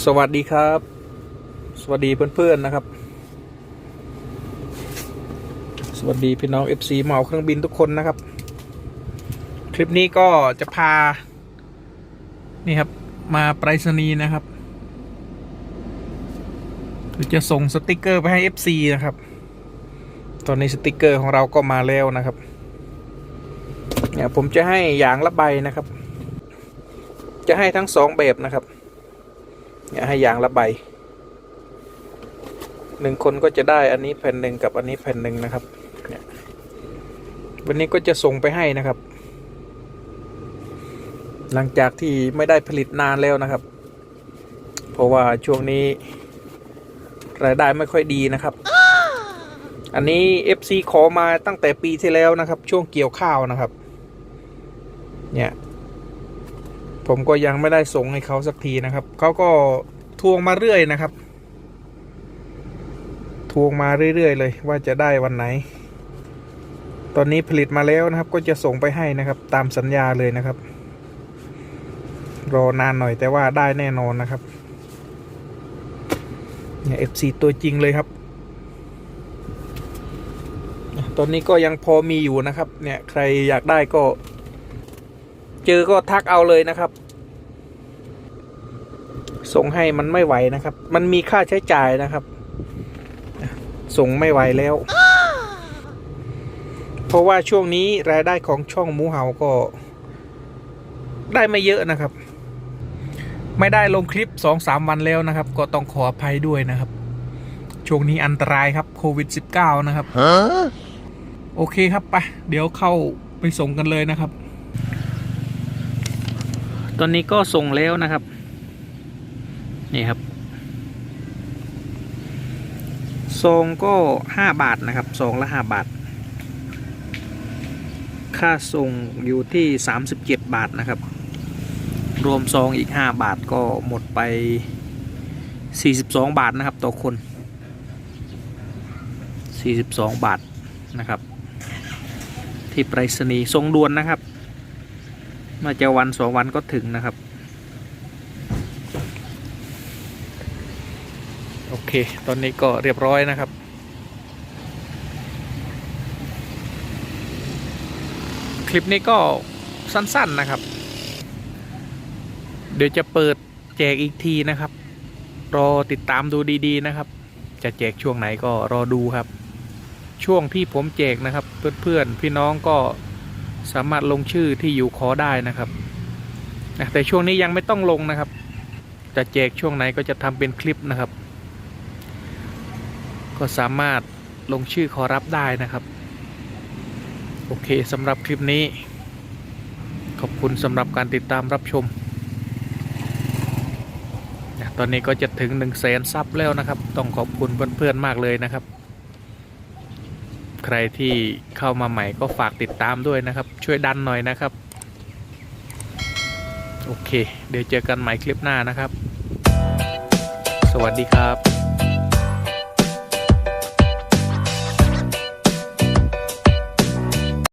สวัสดีครับ สวัสดีเพื่อนๆนะครับ สวัสดีพี่น้อง FC เหมาเครื่องบินทุกคนนะครับ คลิปนี้ก็จะพา นี่ครับ มาไปรษณีย์นะครับคือจะส่งสติกเกอร์ไปให้ FC นะครับ ตอนนี้สติกเกอร์ของเราก็มาแล้วนะครับ เนี่ยผมจะให้อย่างละใบนะครับ จะให้ทั้งสองแบบนะครับ เนี่ยให้ยางละใบหนึ่งคนก็จะได้อันนี้แผ่นหนึ่งกับอันนี้แผ่นหนึ่งนะครับเนี่ยวันนี้ก็จะส่งไปให้นะครับ หลังจากที่ไม่ได้ผลิตนานแล้วนะครับ เพราะว่าช่วงนี้รายได้ไม่ค่อยดีนะครับ อันนี้ FC ขอมาตั้งแต่ปีที่แล้วนะครับ ช่วงเกี่ยวข้าวนะครับ เนี่ย ผมก็ยังไม่ได้ส่งให้เขาสักทีนะครับ เขาก็ทวงมาเรื่อยนะครับ ทวงมาเรื่อยๆเลย ว่าจะได้วันไหน ตอนนี้ผลิตมาแล้วนะครับ ก็จะส่งไปให้นะครับ ตามสัญญาเลยนะครับ รอนานหน่อยแต่ว่าได้แน่นอนนะครับ เนี่ย FC ตัวจริงเลยครับ ตอนนี้ก็ยังพอมีอยู่นะครับ เนี่ยใครอยากได้ก็ เจอก็ทักเอาเลยนะครับ ส่งให้มันไม่ไหวนะครับ มันมีค่าใช้จ่ายนะครับ ส่งไม่ไหวแล้ว เพราะว่าช่วงนี้รายได้ของช่องหมูเห่าก็ ได้ไม่เยอะนะครับ ไม่ได้ลงคลิปสองสามวันแล้วนะครับ ก็ต้องขออภัยด้วยนะครับ ช่วงนี้อันตรายครับโควิด -19 นะครับโอเคครับไปเดี๋ยวเข้าไปส่งกันเลยนะครับต อนนี้ก็ส่งแล้วนะครับ นี่ครับซองก็ห้าบาทนะครับซองละห้าบาท ค่าส่งอยู่ที่สามสิบเจ็ดบาทนะครับ รวมซองอีกห้าบาทก็หมดไปสี่สิบสองบาทนะครับต่อคนสี่สิบสองบาทนะครับ ที่ไปรษณีย์ส่งด่วนนะครับ มาจะวันสองวันก็ถึงนะครับ โอเค ตอนนี้ก็เรียบร้อยนะครับคลิปนี้ก็สั้นๆนะครับ เดี๋ยวจะเปิดแจกอีกทีนะครับ รอติดตามดูดีๆนะครับ จะแจกช่วงไหนก็รอดูครับ ช่วงที่ผมแจกนะครับ เพื่อนๆพี่น้องก็ สามารถลงชื่อที่อยู่ขอได้นะครับแต่ช่วงนี้ยังไม่ต้องลงนะครับ จะแจกช่วงไหนก็จะทำเป็นคลิปนะครับ ก็สามารถลงชื่อขอรับได้นะครับ โอเคสำหรับคลิปนี้ ขอบคุณสำหรับการติดตามรับชม ตอนนี้ก็จะถึง1นึ่งแสนซับแล้วนะครับ ต้องขอบคุณเพื่อนๆมากเลยนะครับ ใครที่เข้ามาใหม่ก็ฝากติดตามด้วยนะครับ ช่วยดันหน่อยนะครับ โอเค เดี๋ยวเจอกันใหม่คลิปหน้านะครับ สวัสดีครับ